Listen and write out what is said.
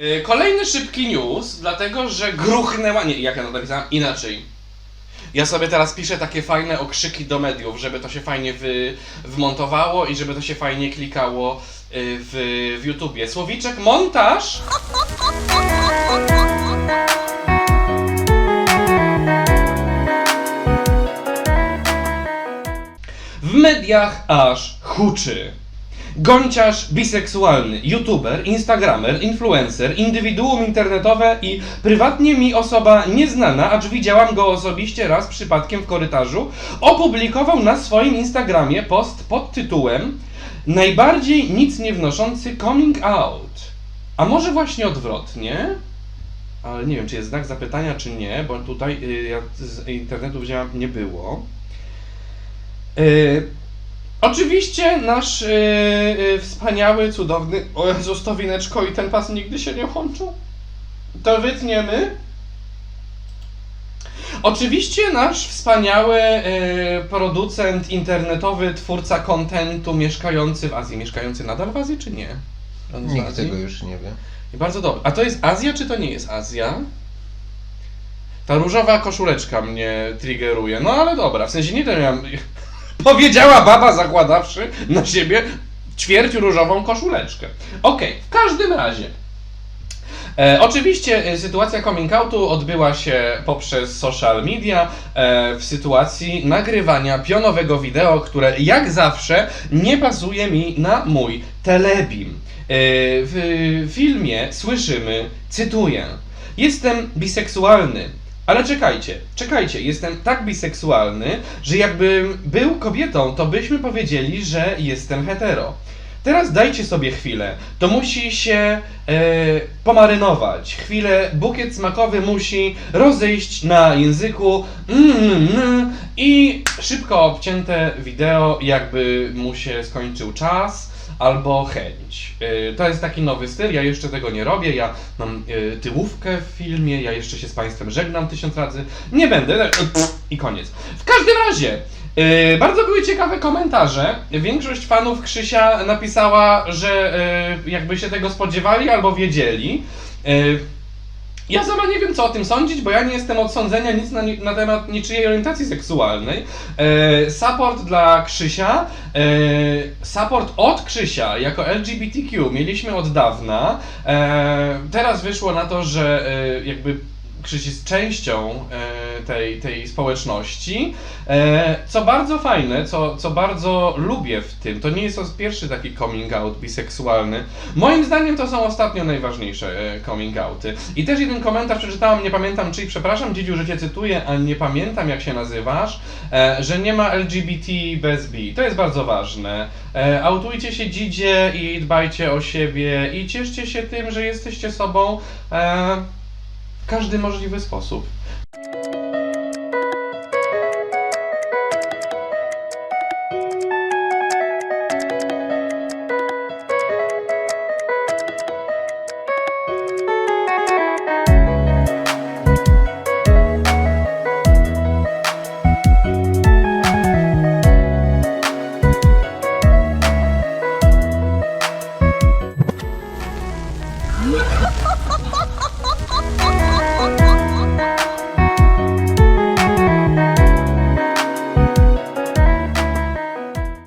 Y, Kolejny szybki news, dlatego że gruchnęła. Nie, jak ja to napisałem? Inaczej. Ja sobie teraz piszę takie fajne okrzyki do mediów, żeby to się fajnie wy, wmontowało i żeby to się fajnie klikało y, w, w YouTubie. Słowiczek montaż! W mediach aż huczy. Gonciarz biseksualny, youtuber, instagramer, influencer, indywiduum internetowe i prywatnie mi osoba nieznana, acz widziałam go osobiście raz przypadkiem w korytarzu, opublikował na swoim instagramie post pod tytułem Najbardziej nic nie wnoszący coming out. A może właśnie odwrotnie? Ale nie wiem, czy jest znak zapytania, czy nie, bo tutaj y, z internetu wziąłem, nie było. Y, Oczywiście nasz y, y, wspaniały, cudowny, o Jezus, to wineczko i ten pas nigdy się nie łączą. To wytniemy. Oczywiście nasz wspaniały y, producent internetowy, twórca kontentu mieszkający w Azji. Mieszkający nadal w Azji, czy nie? On z Nikt Azji? tego już nie wie. I bardzo dobrze. A to jest Azja, czy to nie jest Azja? Ta różowa koszuleczka mnie triggeruje. No ale dobra, w sensie nie to miałem... Powiedziała baba zakładawszy na siebie ćwierć różową koszuleczkę. Okej, w każdym razie. E, oczywiście e, sytuacja coming outu odbyła się poprzez social media e, w sytuacji nagrywania pionowego wideo, które jak zawsze nie pasuje mi na mój telebim. E, w filmie słyszymy, cytuję, jestem biseksualny. Ale czekajcie, czekajcie, jestem tak biseksualny, że jakbym był kobietą, to byśmy powiedzieli, że jestem hetero. Teraz dajcie sobie chwilę. To musi się e, pomarynować. Chwilę bukiet smakowy musi rozejść na języku mm, mm, i szybko obcięte wideo, jakby mu się skończył czas albo chęć. E, to jest taki nowy styl. Ja jeszcze tego nie robię. Ja mam e, tyłówkę w filmie. Ja jeszcze się z Państwem żegnam tysiąc razy. Nie będę. I koniec. W każdym razie. Yy, bardzo były ciekawe komentarze. Większość fanów Krzysia napisała, że jakby się tego spodziewali albo wiedzieli. Ja sama nie wiem, co o tym sądzić, bo ja nie jestem od sądzenia nic na, na temat niczyjej orientacji seksualnej. E, support dla Krzysia, e, support od Krzysia jako LGBTQ mieliśmy od dawna. E, teraz wyszło na to, że e, jakby Krzyś jest częścią e, tej, tej społeczności. E, co bardzo fajne, co, co bardzo lubię w tym, to nie jest to pierwszy taki coming out biseksualny. Moim zdaniem to są ostatnio najważniejsze e, coming outy. I też jeden komentarz przeczytałam, nie pamiętam czyj, przepraszam, Dziedziu, że cię cytuję, a nie pamiętam jak się nazywasz, że nie ma LGBT bez bi. To jest bardzo ważne. Autujcie się dzidzie i dbajcie o siebie i cieszcie się tym, że jesteście sobą. Każdy możliwy sposób.